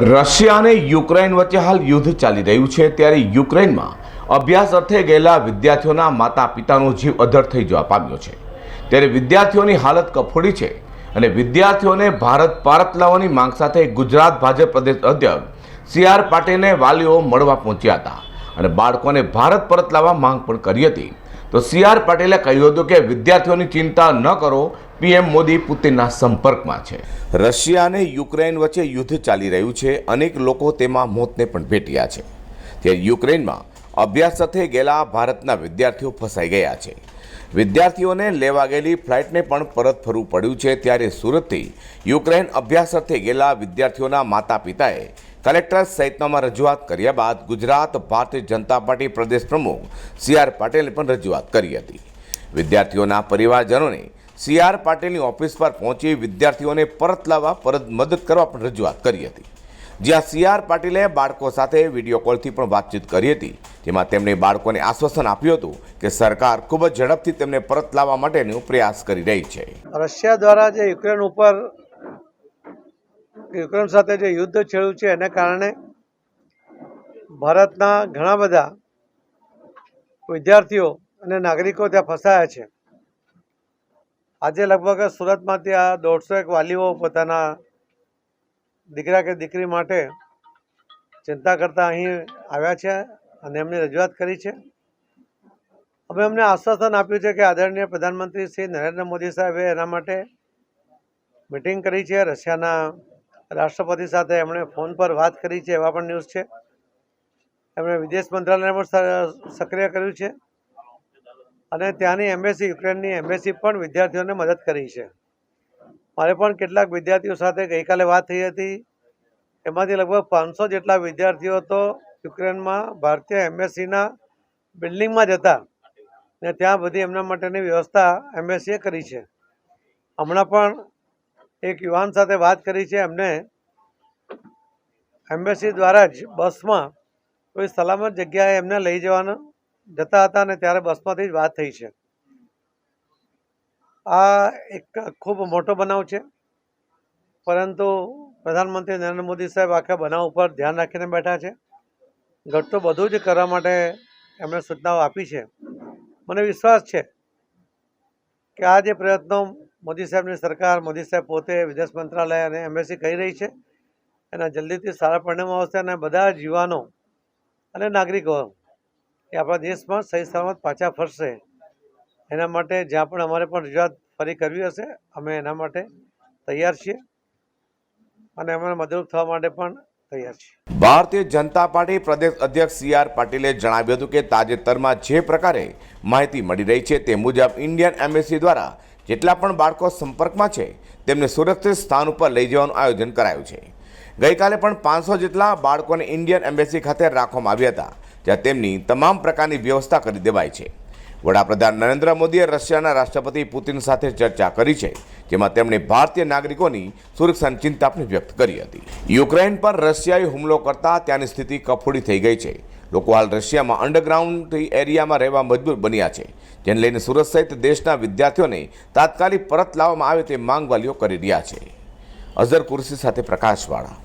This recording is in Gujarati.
રશિયા અને યુક્રેન વચ્ચે હાલ યુદ્ધ ચાલી રહ્યું છે. ત્યારે યુક્રેનમાં અભ્યાસ અર્થે ગયેલા વિદ્યાર્થીઓના માતા પિતાનો જીવ અધર થઈ જવા પામ્યો છે. ત્યારે વિદ્યાર્થીઓની હાલત કફોડી છે અને વિદ્યાર્થીઓને ભારત પરત લાવવાની માંગ સાથે ગુજરાત ભાજપ પ્રદેશ અધ્યક્ષ સી આર પાટીલને વાલીઓ મળવા પહોંચ્યા હતા અને બાળકોને ભારત પરત લાવવા માંગ પણ કરી હતી. તો સી આર પાટીલે કહ્યું હતું કે વિદ્યાર્થીઓની ચિંતા ન કરો પીએમ મોદી પુતિનના સંપર્કમાં છે. રશિયા અને યુક્રેન વચ્ચે યુદ્ધ ચાલી રહ્યું છે. અનેક લોકો તેમાં મોતને પણ ભેટ્યા છે. ત્યારે યુક્રેનમાં અભ્યાસ સાથે ગયેલા ભારતના વિદ્યાર્થીઓ ફસાઈ ગયા છે. વિદ્યાર્થીઓને લેવા ગયેલી ફ્લાઇટને પણ પરત ફરવું પડ્યું છે. ત્યારે સુરતથી યુક્રેન અભ્યાસ અર્થે ગયેલા વિદ્યાર્થીઓના માતા પિતાએ કલેક્ટર સહિતનામાં રજૂઆત કર્યા બાદ ગુજરાત, ભારતીય જનતા પાર્ટી પ્રદેશ પ્રમુખ સી આર પાટીલે પણ રજૂઆત કરી હતી. વિદ્યાર્થીઓના પરિવારજનોને સી આર પાટીલની ઓફિસ પર પહોંચી વિદ્યાર્થીઓને પરત લાવવા પરત મદદ કરવા પણ રજૂઆત કરી હતી. જ્યાં સી આર પાટીલે બાળકો સાથે વીડિયો કોલથી પણ વાતચીત કરી હતી. જેમાં તેમણે બાળકોને આશ્વાસન આપ્યું હતું કે સરકાર ખૂબ જ ઝડપથી તેમને પરત લાવવા માટેનો પ્રયાસ કરી રહી છે. રશિયા દ્વારા જે યુક્રેન ઉપર, યુક્રેન સાથે જે યુદ્ધ છેડ્યું છે, એને કારણે ભારતના ઘણા બધા વિદ્યાર્થીઓ અને નાગરિકો ત્યાં ફસાયા છે. આજે લગભગ સુરતમાંથી આ દોઢસો એક વાલીઓ પોતાના દીકરા કે દીકરી માટે ચિંતા કરતા અહીં આવ્યા છે અને એમની રજૂઆત કરી છે. અમે અમને આશ્વાસન આપ્યું છે કે આદરણીય પ્રધાનમંત્રી શ્રી નરેન્દ્ર મોદી સાહેબે એના માટે મિટિંગ કરી છે. રશિયાના રાષ્ટ્રપતિ સાથે એમણે ફોન પર વાત કરી છે એવા પણ ન્યૂઝ છે. એમણે વિદેશ મંત્રાલયને પણ સક્રિય કર્યું છે. અને ત્યાંની એમ્બેસી, યુક્રેનની એમ્બેસી પણ વિદ્યાર્થીઓને મદદ કરી છે. મારે પણ કેટલાક વિદ્યાર્થીઓ સાથે ગઈકાલે વાત થઈ હતી. એમાંથી લગભગ પાંચસો જેટલા વિદ્યાર્થીઓ તો યુક્રેનમાં ભારતીય એમ્બેસીના બિલ્ડિંગમાં જ હતા ને ત્યાં બધી એમના માટેની વ્યવસ્થા એમ્બેસીએ કરી છે. હમણાં પણ એક યુવાન સાથે વાત કરી છે. એમને એમ્બેસી દ્વારા જ બસમાં કોઈ સલામત જગ્યાએ એમને લઈ જવાના જતા હતા ને ત્યારે બસમાંથી જ વાત થઈ છે. આ એક ખૂબ મોટો બનાવ છે. પરંતુ પ્રધાનમંત્રી નરેન્દ્ર મોદી સાહેબ આખા બનાવ ઉપર ધ્યાન રાખીને બેઠા છે. ઘટતું બધું જ કરવા માટે એમણે સૂચનાઓ આપી છે. મને વિશ્વાસ છે કે આ જે પ્રયત્નો મોદી સાહેબની સરકાર, મોદી સાહેબ પોતે વિદેશ મંત્રાલય અને એમ્બેસી કરી રહી છે. એના જલ્દીથી સારા પરિણામો આવશે અને બધા જ યુવાનો અને નાગરિકો એ આપણા દેશમાં સહી સલામત પાછા ફરશે. એના માટે જ્યાં પણ અમારે પણ રજૂઆત ફરી કરવી હશે, અમે એના માટે તૈયાર છીએ અને અમે મદદરૂપ થવા માટે પણ તૈયાર છીએ. ભારતીય જનતા પાર્ટી પ્રદેશ અધ્યક્ષ સી આર પાટીલે જણાવ્યું હતું કે તાજેતરમાં જે પ્રકારે માહિતી મળી રહી છે તે મુજબ ઇન્ડિયન એમ્બેસી દ્વારા જેટલા પણ બાળકો સંપર્કમાં છે, તેમને સુરક્ષિત સ્થાન ઉપર લઈ જવાનું આયોજન કરાયું છે. ગઈકાલે પણ પાંચસો જેટલા બાળકોને ઇન્ડિયન એમ્બેસી ખાતે રાખવામાં આવ્યા હતા, જ્યાં તેમની તમામ પ્રકારની વ્યવસ્થા કરી દેવાઈ છે. વડાપ્રધાન નરેન્દ્ર મોદીએ રશિયાના રાષ્ટ્રપતિ પુતિન સાથે ચર્ચા કરી છે, જેમાં તેમણે ભારતીય નાગરિકોની સુરક્ષાની ચિંતા પણ વ્યક્ત કરી હતી. યુક્રેન પર રશિયાએ હુમલો કરતા ત્યાંની સ્થિતિ કફોડી થઈ ગઈ છે. લોકો હાલ રશિયામાં અંડરગ્રાઉન્ડ એરિયામાં રહેવા મજબૂર બન્યા છે, જેને લઈને સુરત સહિત દેશના વિદ્યાર્થીઓને તાત્કાલિક પરત લાવવામાં આવે તે માંગ વાલીઓ કરી રહ્યા છે. અઝર કુર્સી સાથે પ્રકાશવાળા.